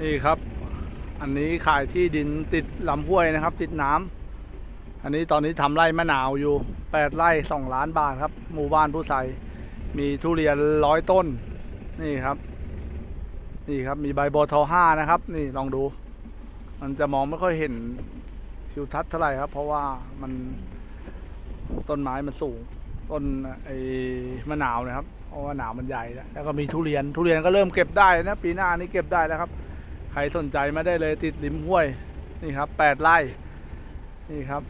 นี่ครับ อันนี้ขายที่ดินติดลำห้วยนะครับ ติดน้ำอันนี้ตอนนี้ทำไร่มะนาวอยู่แปดไร่สองล้านบาทครับ หมู่บ้านผู้ใส่มีทุเรียนร้อยต้น นี่ครับ นี่ครับมีใบบอทอห้านะครับ นี่ลองดู มันจะมองไม่ค่อยเห็นทิวทัศน์เท่าไหร่ครับ เพราะว่ามันต้นไม้มันสูง ต้นไอ้มะนาวนะครับเพราะว่าหนาวมันใหญ่แล้วแล้วก็มีทุเรียนทุเรียนก็เริ่มเก็บได้นะ ปีหน้านี้เก็บได้แล้วครับ ใครสนใจมาได้เลยติดริมห้วย นี่ครับแปดไร่นี่ครับ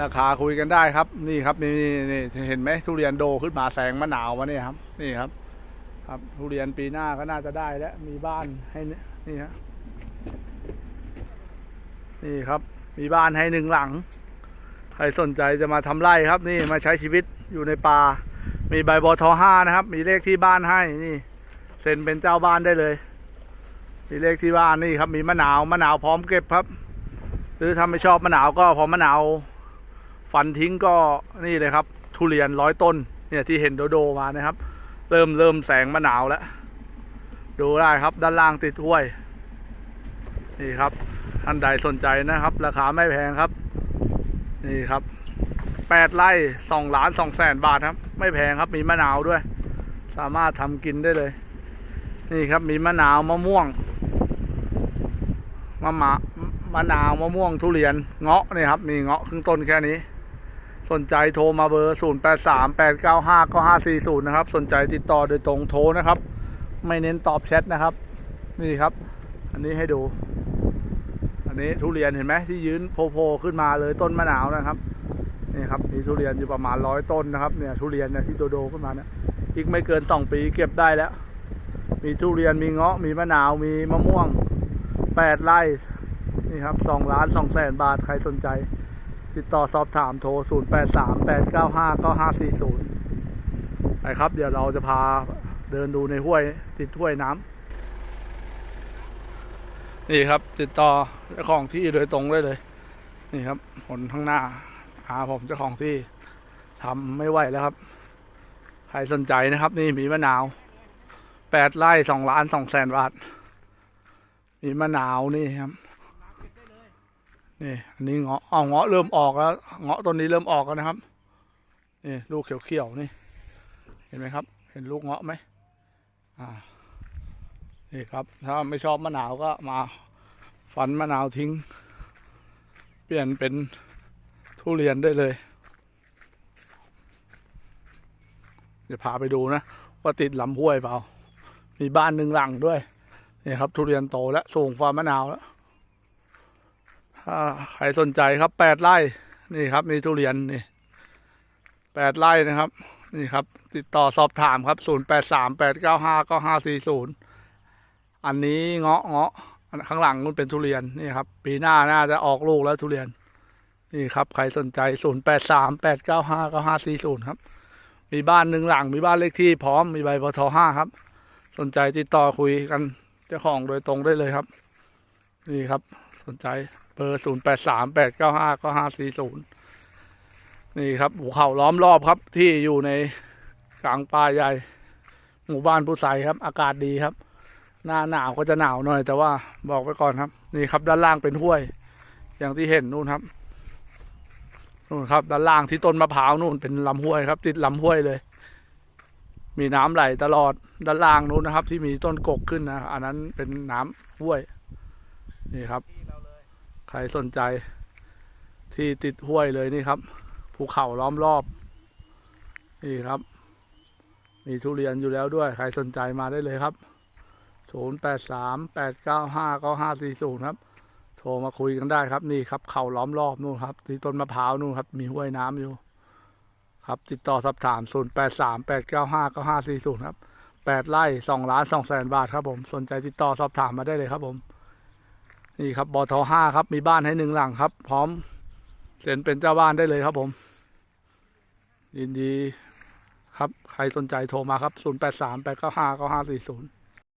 ราคาคุยกันได้ครับ นี่ครับนี่นี่เห็นไหมทุเรียนโดขึ้นมาแสงมะนาวมาเนี่ยครับ นี่ครับ ครับทุเรียนปีหน้าก็น่าจะได้แล้วมีบ้านให้นี่นี่ฮะนี่ครับ มีบ้านให้หนึ่งหลัง ใครสนใจจะมาทำไร่ครับ นี่มาใช้ชีวิตอยู่ในป่ามีใบบอทอห้านะครับ มีเลขที่บ้านให้นี่เซ็นเป็นเจ้าบ้านได้เลย มีเลขที่บ้านนี่ครับมีมะนาวมะนาวพร้อมเก็บครับ หรือถ้าไม่ชอบมะนาวก็พอมะนาวฟันทิ้งก็นี่เลยครับ ทุเรียนร้อยต้น เนี่ยที่เห็นโดโดมานะครับ เริ่มเริ่มแสงมะนาวแล้วดูได้ครับด้านล่างติดถ้วย นี่ครับท่านใดสนใจนะครับ ราคาไม่แพงครับ นี่ครับแปดไร่สองล้านสองแสนบาทครับ ไม่แพงครับมีมะนาวด้วย สามารถทำกินได้เลย นี่ครับมีมะนาวมะม่วง มะมามะนาวมะม่วงทุเรียนเงาะนี่ครับ มีเงาะครึ่งต้นแค่นี้ สนใจโทรมาเบอร์ 0 8 3 8 9 5 9 5 4 0 นะครับ สนใจติดต่อโดยตรงโทรนะครับ ไม่เน้นตอบแชทนะครับ นี่ครับ อันนี้ให้ดู อันนี้ทุเรียนเห็นไหมที่ยืนโผล่ๆขึ้นมาเลยต้นมะนาวนะครับนี่ครับมีทุเรียนอยู่ประมาณร้อยต้นนะครับเนี่ยทุเรียนเนี่ยที่โดโดขึ้นมาเนี่ยอีกไม่เกินสองปีเก็บได้แล้ว มีทุเรียนมีเงาะมีมะนาวมีมะม่วง แปดไร่นี่ครับสองล้านสองแสนบาทใครสนใจ ติดต่อสอบถามโทร 0 8 3 8 9 5 9 5 4 0ไปครับ เดี๋ยวเราจะพาเดินดูในห้วยติดห้วยน้ำนี่ครับ ติดต่อเจ้าของที่โดยตรงได้เลย นี่ครับผลข้างหน้าหาผมเจ้าของที่ทำไม่ไหวแล้วครับ ใครสนใจนะครับ นี่มีมะนาวแปดไร่สองล้านสองแสนบาท มีมะนาวนี่ครับนี่อันนี้เงาะเอ๋อเงาะเริ่มออกแล้วเงาะต้นนี้เริ่มออกแล้วนะครับนี่ลูกเขียวๆนี่ เห็นไหมครับ เห็นลูกเงาะไหมอ่านี่ครับ ถ้าไม่ชอบมะนาวก็มาฟันมะนาวทิ้ง เปลี่ยนเป็นทุเรียนได้เลยเดี๋ยวพาไปดูนะ ว่าติดลำห้วยเปล่า มีบ้านหนึ่งหลังด้วย นี่ครับ ทุเรียนโตแล้วสูงฟ้ามะนาวแล้วถ้าใครสนใจครับแปดไร่นี่ครับ มีทุเรียนนี่แปดไร่นะครับ นี่ครับ ติดต่อสอบถามครับศูนย์แปดสามแปดเก้าห้าเก้าห้าสี่ศูนย์อันนี้เงาะเงาะอันข้างหลังนู่นเป็นทุเรียนนี่ครับ ปีหน้าน่าจะออกลูกแล้วทุเรียน นี่ครับ ใครสนใจศูนย์แปดสามแปดเก้าห้าเก้าห้าสี่ศูนย์ครับ มีบ้านหนึ่งหลังมีบ้านเลขที่พร้อมมีใบปทห้าครับ สนใจติดต่อคุยกัน จ้าของโดยตรงได้เลยครับ นี่ครับ สนใจเบอร์ศูนย์แปดสามแปดเก้าห้าก็ห้าสี่ศูนย์นี่ครับภูเขาล้อมรอบครับ ที่อยู่ในกลางป่าใหญ่ หมู่บ้านผู้ใสครับ อากาศดีครับ หน้าหนาวก็จะหนาวหน่อย แต่ว่าบอกไว้ก่อนครับ นี่ครับด้านล่างเป็นห้วย อย่างที่เห็นนู่นครับนู่นครับ ด้านล่างที่ต้นมะพร้าวนู่นเป็นลำห้วยครับ ติดลำห้วยเลย มีน้ำไหลตลอดด้านล่างนู้นนะครับ ที่มีต้นกกขึ้นนะอันนั้นเป็นน้ำห้วย นี่ครับ ใครสนใจ ที่ติดห้วยเลยนี่ครับภูเขาล้อมรอบ นี่ครับ มีทุเรียนอยู่แล้วด้วย ใครสนใจมาได้เลยครับศูนย์แปดสามแปดเก้าห้าเก้าห้าสี่ศูนย์ครับ โทรมาคุยกันได้ครับ นี่ครับ เขาล้อมรอบนู่นครับ ที่ต้นมะพร้าวนู่นครับ มีห้วยน้ำอยู่ ครับ ติดต่อสอบถามศูนย์แปดสามแปดเก้าห้าเก้าห้าสี่ศูนย์ครับแปดไร่สองล้านสองแสนบาทครับผมสนใจติดต่อสอบถามมาได้เลยครับผม นี่ครับบอทห้าครับ มีบ้านให้หนึ่งหลังครับ พร้อมเซ็นเป็นเจ้าบ้านได้เลยครับผม ยินดีครับ ใครสนใจโทรมาครับ 0 8 3 8 9 5 9 5 4 0